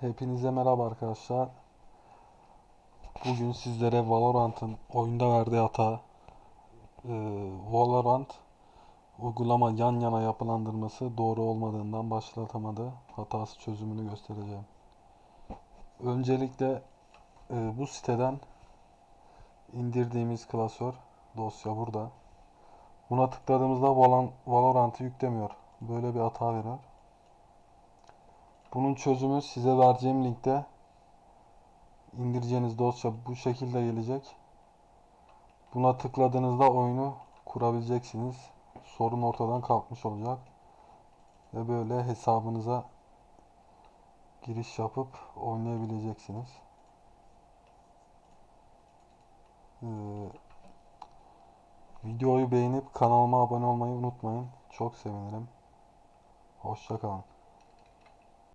Hepinize merhaba arkadaşlar. Bugün sizlere Valorant'ın oyunda verdiği hata, e, Valorant uygulama yan yana yapılandırması doğru olmadığından başlatamadı. Hatası çözümünü göstereceğim. Öncelikle e, bu siteden indirdiğimiz klasör dosya burada. Buna tıkladığımızda Valorant- Valorant'ı yüklemiyor. Böyle bir hata veriyor. Bunun çözümü size vereceğim linkte indireceğiniz dosya bu şekilde gelecek. Buna tıkladığınızda oyunu kurabileceksiniz. Sorun ortadan kalkmış olacak. Ve böyle hesabınıza giriş yapıp oynayabileceksiniz. Ee, videoyu beğenip kanalıma abone olmayı unutmayın. Çok sevinirim. Hoşça kalın.